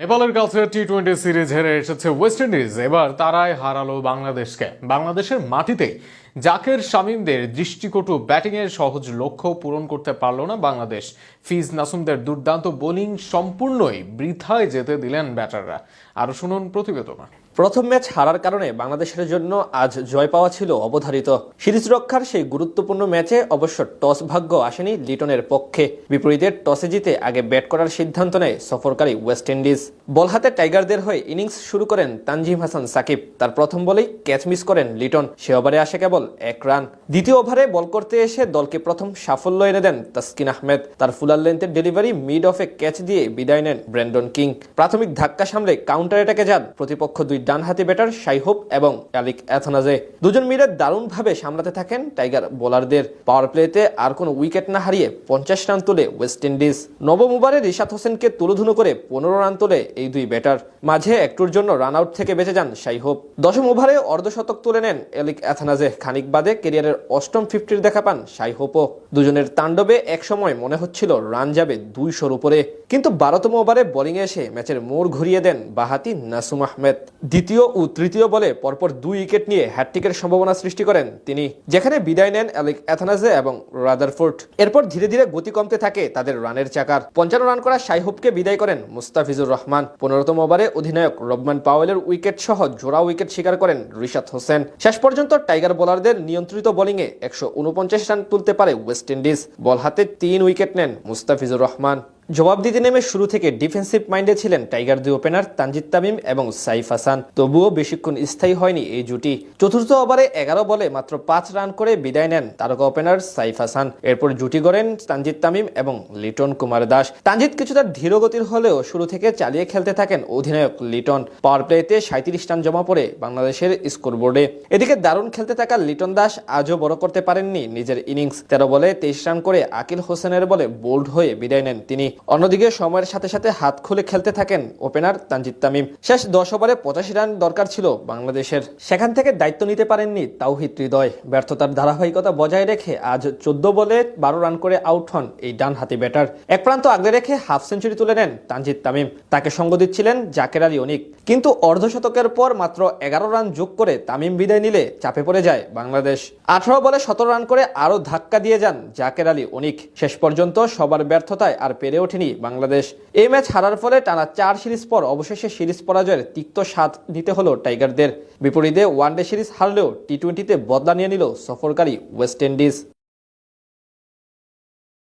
নেপালের কাছে T twenty series হেরে এসেছে ওয়েস্ট ইন্ডিজ এবার তারাই হারালো বাংলাদেশকে। বাংলাদেশের মাটিতে জাকের শামীমদের দৃষ্টিকটু ব্যাটিংয়ের সহজ লক্ষ্য পূরণ করতে পারল না বাংলাদেশ। ফিজ নাসুমদের দুর্দান্ত বোলিং সম্পূর্ণই বৃথায় যেতে দিলেন ব্যাটাররা। আরও শুনুন প্রতিবেদনা। প্রথম ম্যাচ হারার কারণে বাংলাদেশের জন্য আজ জয় পাওয়া ছিল অবধারিত। সিরিজ রক্ষার সেই গুরুত্বপূর্ণ ম্যাচে অবশ্য টস ভাগ্য আসেনি লিটনের পক্ষে। বিপরীতে টসে জিতে আগে ব্যাট করার সিদ্ধান্ত নেয় সফরকারী ওয়েস্ট ইন্ডিজ। বল হাতে টাইগারদের হয়ে ইনিংস শুরু করেন তানজিম হাসান সাকিব। তার প্রথম বলেই ক্যাচ মিস করেন লিটন। সে ওভারে আসে কেবল এক রান। দ্বিতীয় ওভারে বল করতে এসে দলকে প্রথম সাফল্য এনে দেন তাসকিন আহমেদ। তার ফুলার লেন্থের ডেলিভারি মিড অফে ক্যাচ দিয়ে বিদায় নেন ব্র্যান্ডন কিং। প্রাথমিক ধাক্কা সামলে কাউন্টার অ্যাটাকে যান। প্রতিপক্ষ দুই ডানহাতি ব্যাটার সাইহোপ এবং অ্যালিক অ্যাথনাজে দুজন মিলে দারুণভাবে সামলাতে থাকেন টাইগার বোলারদের পাওয়ার প্লেতে আর কোনো উইকেট না হারিয়ে পঞ্চাশ রান তোলে ওয়েস্ট ইন্ডিজ। নবম ওভারে রিশাদ হোসেনকে তুলোধুনো করে পনেরো রান তোলে এই দুই ব্যাটার। মাঝে একটুর জন্য রান আউট থেকে বেঁচে যান সাইহোপ দশম ওভারে অর্ধশতক তুলে নেন এলিক অ্যাথনাজে খানিক বাদে কেরিয়ারের অষ্টম ফিফটির দেখা পান সাইহোপও দুজনের তাণ্ডবে একসময় মনে হচ্ছিল রান যাবে দুইশোর উপরে। কিন্তু বারোতম ওভারে বোলিংয়ে এসে ম্যাচের মোড় ঘুরিয়ে দেন বাহাতি নাসুম আহমেদ। দ্বিতীয় ও তৃতীয় বলে পরপর দুই উইকেট নিয়ে হ্যাট্রিকের সম্ভাবনা সৃষ্টি করেন তিনি, যেখানে বিদায় নেন অ্যালিক অ্যাথানাজে এবং রাদারফোর্ট এরপর ধীরে ধীরে গতি কমতে থাকে তাদের রানের চাকার। পঞ্চান্ন রান করা সাইহুবকে বিদায় করেন মুস্তাফিজুর রহমান। পনেরোতম ওভারে অধিনায়ক রবমান পাওয়েলের উইকেট সহ জোড়া উইকেট শিকার করেন রিশাদ হোসেন। শেষ পর্যন্ত টাইগার বোলারদের নিয়ন্ত্রিত বোলিংয়ে একশো উনপঞ্চাশ রান তুলতে পারে ওয়েস্ট ইন্ডিজ। বল হাতে তিন উইকেট নেন মুস্তাফিজুর রহমান। জবাব দিতে নেমে শুরু থেকে ডিফেন্সিভ মাইন্ডে ছিলেন টাইগার দুই ওপেনার তানজিদ তামিম এবং সাইফ হাসান। তবুও বেশিক্ষণ স্থায়ী হয়নি এই জুটি। চতুর্থ ওভারে এগারো বলে মাত্র পাঁচ রান করে বিদায় নেন তারকা ওপেনার সাইফ হাসান। এরপর জুটি গড়েন তানজিদ তামিম এবং লিটন কুমার দাস। তানজিদ কিছুটা ধীরগতির হলেও শুরু থেকে চালিয়ে খেলতে থাকেন অধিনায়ক লিটন। পাওয়ার প্লেতে সাঁত্রিশ রান জমা পড়ে বাংলাদেশের স্কোরবোর্ডে এদিকে দারুণ খেলতে থাকা লিটন দাস আজও বড় করতে পারেননি নিজের ইনিংস তেরো বলে তেইশ রান করে আকিল হোসেনের বলে বোল্ড হয়ে বিদায় নেন তিনি। অন্যদিকে সময়ের সাথে সাথে হাত খুলে খেলতে থাকেন ওপেনার তানজিদ তামিম। শেষ দশ ওভারে পঁচাশি রান দরকার ছিল বাংলাদেশের। সেখান থেকে দায়িত্ব নিতে পারেননি তাওহিদ হৃদয়। ব্যর্থতার ধারাবাহিকতা বজায় রেখে আজ চোদ্দ বলে বারো রান করে আউট হন এই ডান হাতি ব্যাটার। এক প্রান্ত আগলে রেখে হাফ সেঞ্চুরি তুলে নেন তানজিদ তামিম। তাকে সঙ্গ দিচ্ছিলেন জাকের আলী অনিক। কিন্তু অর্ধশতকের পর মাত্র এগারো রান যোগ করে তামিম বিদায় নিলে চাপে পড়ে যায় বাংলাদেশ। আঠারো বলে সতেরো রান করে আরও ধাক্কা দিয়ে যান জাকের আলী অনিক। শেষ পর্যন্ত সবার ব্যর্থতায় আর পেরে ওঠেনি বাংলাদেশ। এই ম্যাচ হারার ফলে টানা চার সিরিজ পর অবশেষে সিরিজ পরাজয়ের তিক্ত স্বাদ নিতে হলো টাইগারদের। বিপরীতে ওয়ানডে সিরিজ হারলেও টি টোয়েন্টিতে বদলা নিয়ে নিল সফরকারী ওয়েস্ট ইন্ডিজ।